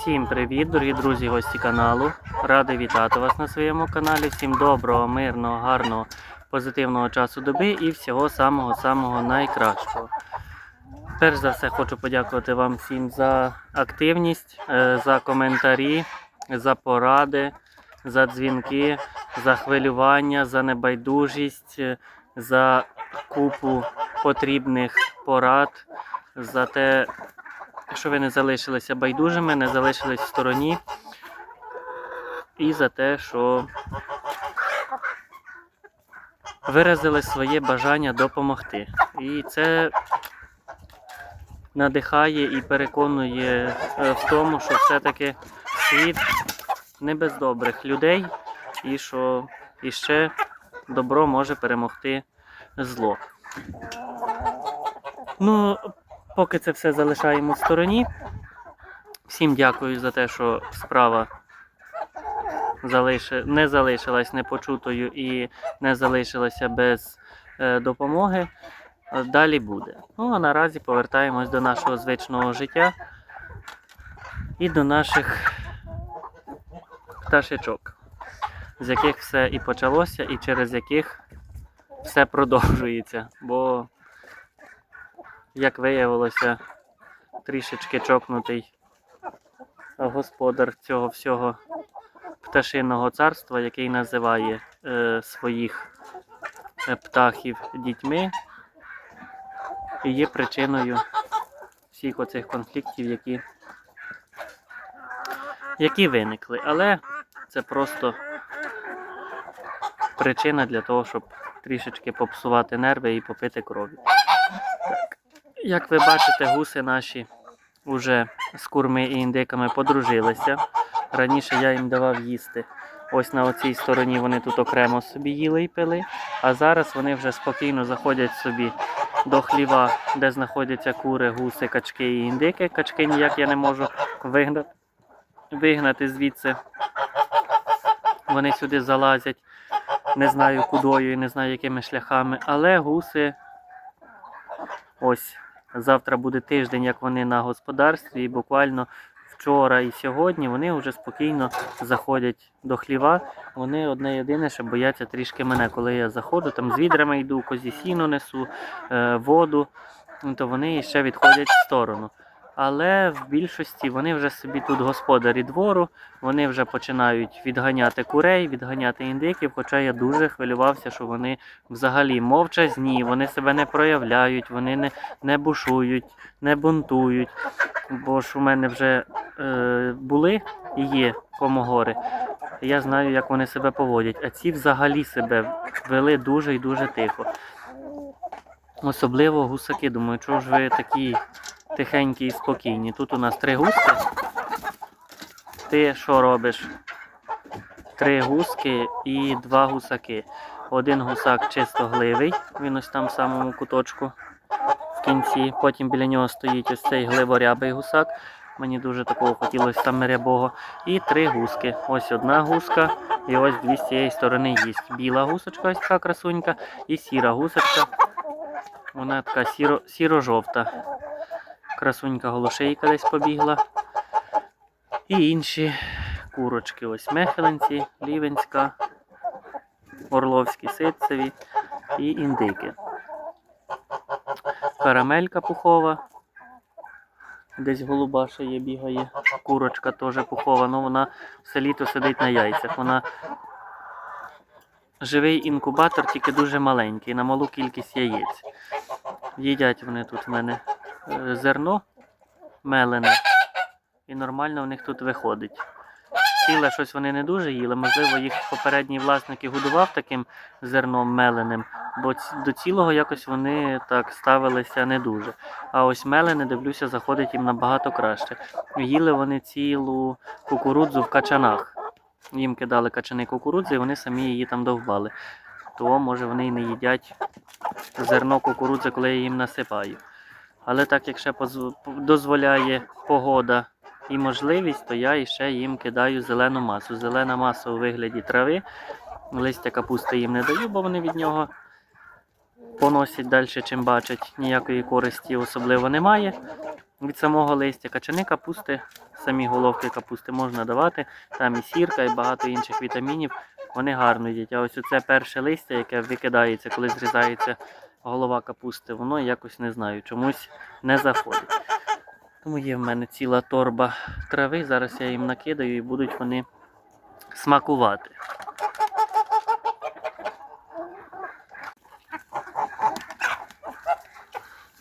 Всім привіт, дорогі друзі, гості каналу. Радий вітати вас на своєму каналі. Всім доброго, мирного, гарного, позитивного часу доби і всього самого-самого найкращого. Перш за все хочу подякувати вам всім за активність, е, за коментарі, за поради, за дзвінки, за хвилювання, за небайдужість, е, за купу потрібних порад, за те, що ви не залишилися байдужими, не залишились в стороні. І за те, що виразили своє бажання допомогти. І це надихає і переконує е, в тому, що все-таки світ не без добрих людей, і що іще добро може перемогти зло. Ну, поки це все залишаємо в стороні. Всім дякую за те, що справа залиши... не залишилась непочутою і не залишилася без е, допомоги. Далі буде. Ну а наразі повертаємось до нашого звичного життя і до наших пташечок, з яких все і почалося, і через яких все продовжується. Бо як виявилося, трішечки чокнутий господар цього всього пташиного царства, який називає е, своїх е, птахів дітьми, і є причиною всіх оцих конфліктів, які, які виникли. Але це просто причина для того, щоб трішечки попсувати нерви і попити крові. Як ви бачите, гуси наші вже з курми і індиками подружилися. Раніше я їм давав їсти. Ось на оцій стороні вони тут окремо собі їли і пили. А зараз вони вже спокійно заходять собі до хліва, де знаходяться кури, гуси, качки і індики. Качки ніяк я не можу вигнати, вигнати звідси. Вони сюди залазять. Не знаю кудою і не знаю якими шляхами. Але гуси ось Завтра буде тиждень, як вони на господарстві, і буквально вчора і сьогодні вони вже спокійно заходять до хліва. Вони одне єдине, що бояться трішки мене, коли я заходжу, там з відрами йду, козі сіну несу, е, воду, ну, то вони ще відходять в сторону. Але в більшості вони вже собі тут господарі двору, вони вже починають відганяти курей, відганяти індиків. Хоча я дуже хвилювався, що вони взагалі мовчазні, вони себе не проявляють, вони не, не бушують, не бунтують. Бо ж у мене вже е, були і є комогори. Я знаю, як вони себе поводять. А ці взагалі себе вели дуже і дуже тихо. Особливо гусаки. Думаю, чого ж ви такі тихенькі і спокійні. Тут у нас три гуски. Ти що робиш? Три гуски і два гусаки. Один гусак чисто гливий, він ось там в самому куточку в кінці. Потім біля нього стоїть ось цей гливорябий гусак. Мені дуже такого хотілося там рябого. І три гуски. Ось одна гуска, і ось дві з цієї сторони їсть. Біла гусочка, ось така красунька, і сіра гусочка. Вона така сіро, сіро-жовта. Красунька голошейка десь побігла. І інші курочки. Ось мехеленці, лівенська, орловські ситцеві і індики. Карамелька пухова. Десь голуба ще є, бігає. Курочка теж пухова, але вона все літо сидить на яйцях. Вона живий інкубатор, тільки дуже маленький, на малу кількість яєць. Їдять вони тут в мене зерно мелене, і нормально в них тут виходить. Ціле щось вони не дуже їли, можливо, їх попередній власник і годував таким зерном меленим, бо до цілого якось вони так ставилися не дуже. А ось мелене, дивлюся, заходить їм набагато краще. Їли вони цілу кукурудзу в качанах. Їм кидали качани кукурудзи, і вони самі її там довбали. То може вони і не їдять зерно кукурудзи, коли я їм насипаю. Але так як ще дозволяє погода і можливість, то я іще їм кидаю зелену масу. Зелена маса у вигляді трави. Листя капусти їм не даю, бо вони від нього поносять далі, чим бачать. Ніякої користі особливо немає. від самого листя. Качани капусти, самі головки капусти можна давати. Там і сірка, і багато інших вітамінів. Вони гарно їдять. А ось оце перше листя, яке викидається, коли зрізається голова капусти, воно якось не знаю, чомусь не заходить. Тому є в мене ціла торба трави. Зараз я їм накидаю і будуть вони смакувати.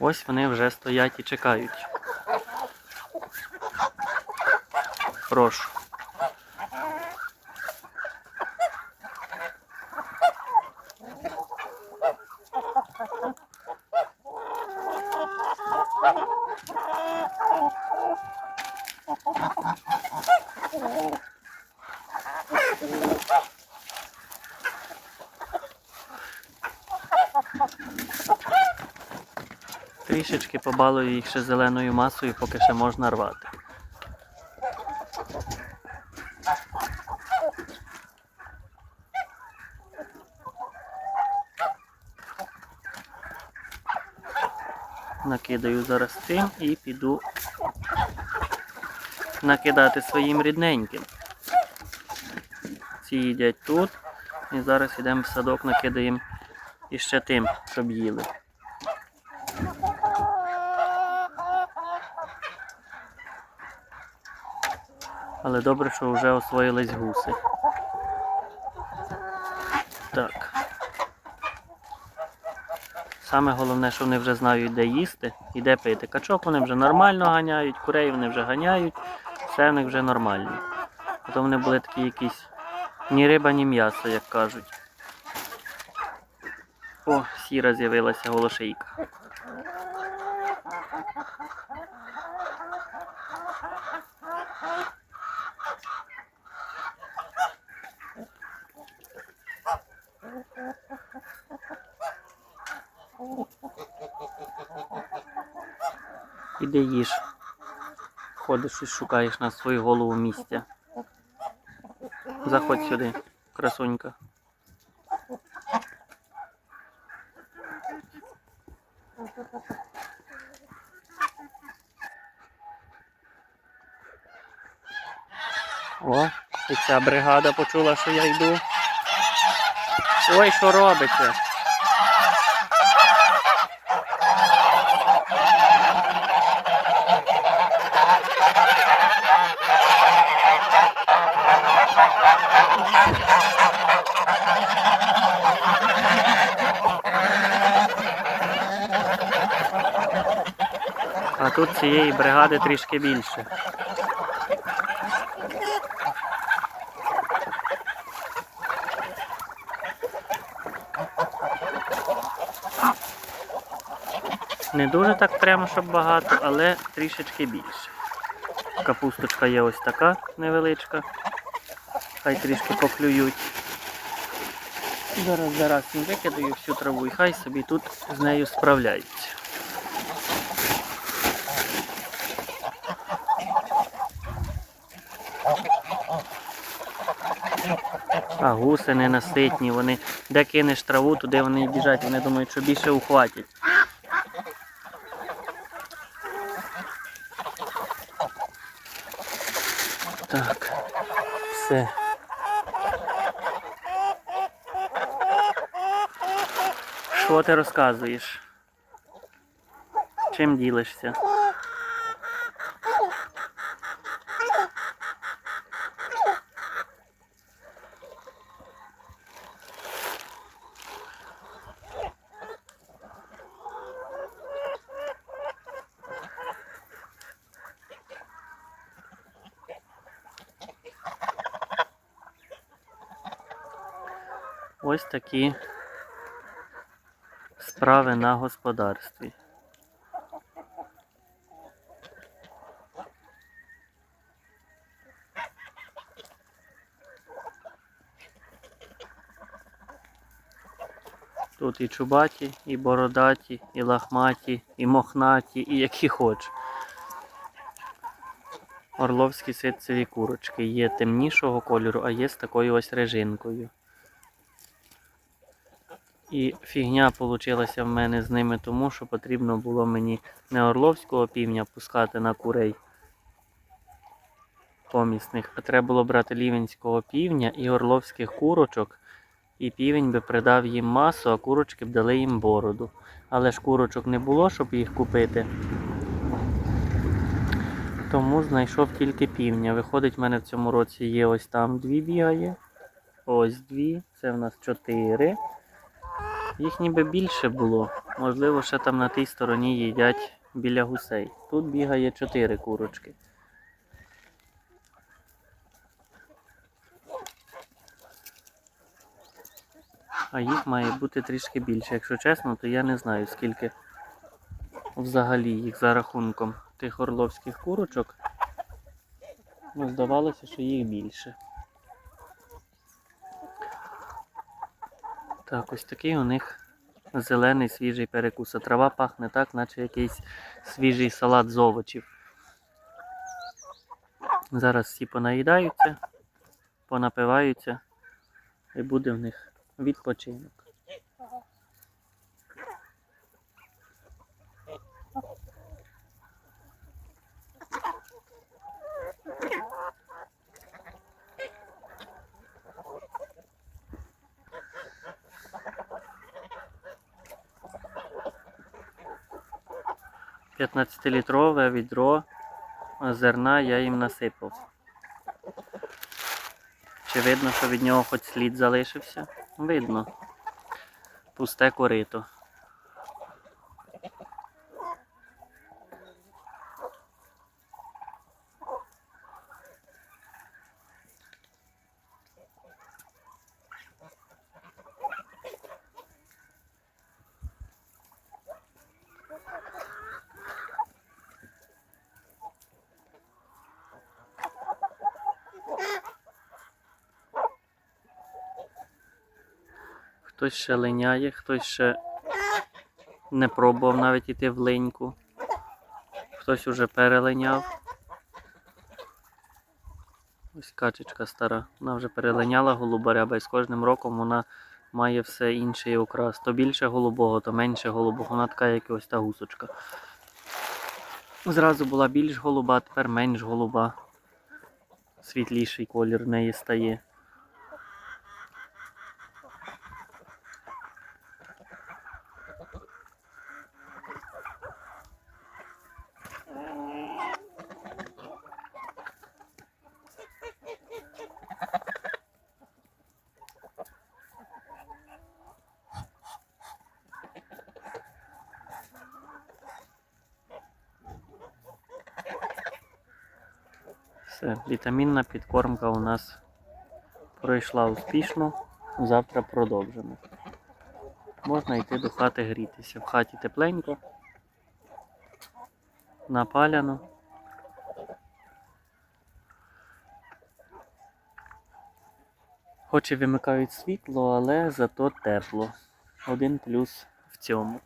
Ось вони вже стоять і чекають. Прошу. Трішечки побалую їх ще зеленою масою, поки ще можна рвати. Накидаю зараз цим і піду накидати своїм рідненьким. Ці їдять тут. І зараз йдемо в садок, накидаємо іще тим, щоб їли. Але добре, що вже освоїлись гуси. Так. Саме головне, що вони вже знають, де їсти і де пити. Качок вони вже нормально ганяють, курей вони вже ганяють, все в них вже нормально. То вони були такі якісь ні риба, ні м'ясо, як кажуть. О, сіра з'явилася голошейка. Іди їж. Ходиш і шукаєш на свою голову місця. Заходь сюди, красунька. О, і ця бригада почула, що я йду. Ой, що робиться? Тут цієї бригади трішки більше. Не дуже так прямо, щоб багато, але трішечки більше. Капусточка є ось така невеличка. Хай трішки поклюють. Зараз зараз їм викидаю всю траву і хай собі тут з нею справляються. А гуси ненаситні, вони де кинеш траву, туди вони біжать, вони думають, що більше ухватять. Так, все. Що ти розказуєш? Чим ділишся? Ось такі справи на господарстві. Тут і чубаті, і бородаті, і лахматі, і мохнаті, і які хоч. Орловські ситцеві курочки є темнішого кольору, а є з такою ось режинкою. І фігня вийшла в мене з ними, тому що потрібно було мені не орловського півня пускати на курей помісних, а треба було брати лівенського півня і орловських курочок. І півень би придав їм масу, а курочки б дали їм бороду. Але ж курочок не було, щоб їх купити. Тому знайшов тільки півня. Виходить, в мене в цьому році є ось там дві бігає. Ось дві. Це в нас чотири. Їх ніби більше було. Можливо, ще там на тій стороні їдять біля гусей. Тут бігає чотири курочки. А їх має бути трішки більше. Якщо чесно, то я не знаю, скільки взагалі їх за рахунком тих орловських курочок. Ну, здавалося, що їх більше. Так, ось такий у них зелений свіжий перекус. А трава пахне так, наче якийсь свіжий салат з овочів. Зараз всі понаїдаються, понапиваються і буде в них відпочинок. П'ятнадцятилітрове відро зерна я їм насипав. Чи видно, що від нього хоч слід залишився? Видно. Пусте корито. Хтось ще линяє, хтось ще не пробував навіть іти в линьку. Хтось уже перелиняв. Ось качечка стара. Вона вже перелиняла голубаряба і з кожним роком вона має все інший окрас. То більше голубого, то менше голубого. Вона така, як ось та гусочка. Зразу була більш голуба, тепер менш голуба. Світліший колір в неї стає. Все, вітамінна підкормка у нас пройшла успішно. Завтра продовжимо. Можна йти до хати грітися. В хаті тепленько, напаляно. Хоч і вимикають світло, але зато тепло. Один плюс в цьому.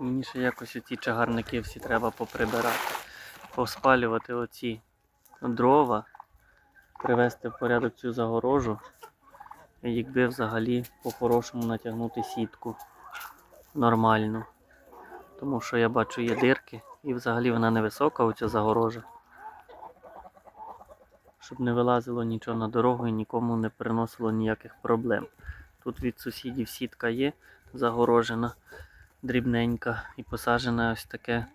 Мені ще якось оці чагарники всі треба поприбирати поспалювати оці дрова, привести в порядок цю загорожу, якби взагалі по-хорошому натягнути сітку нормальну. Тому що я бачу є дирки і взагалі вона невисока, оця загорожа. Щоб не вилазило нічого на дорогу і нікому не приносило ніяких проблем. Тут від сусідів сітка є загорожена, дрібненька і посаджена ось таке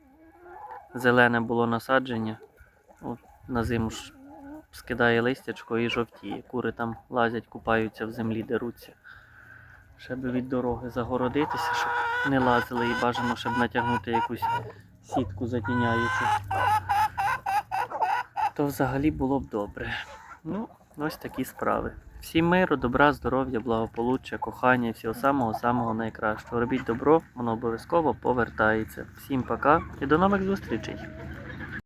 зелене було насадження. От, на зиму ж скидає листячко і жовтіє. Кури там лазять, купаються в землі, деруться. Ще би від дороги загородитися, щоб не лазили і бажано, щоб натягнути якусь сітку затіняючу. То взагалі було б добре. Ну, ось такі справи. Всім миру, добра, здоров'я, благополуччя, кохання, і всього самого-самого найкращого. Робіть добро, воно обов'язково повертається. Всім пока і до нових зустрічей!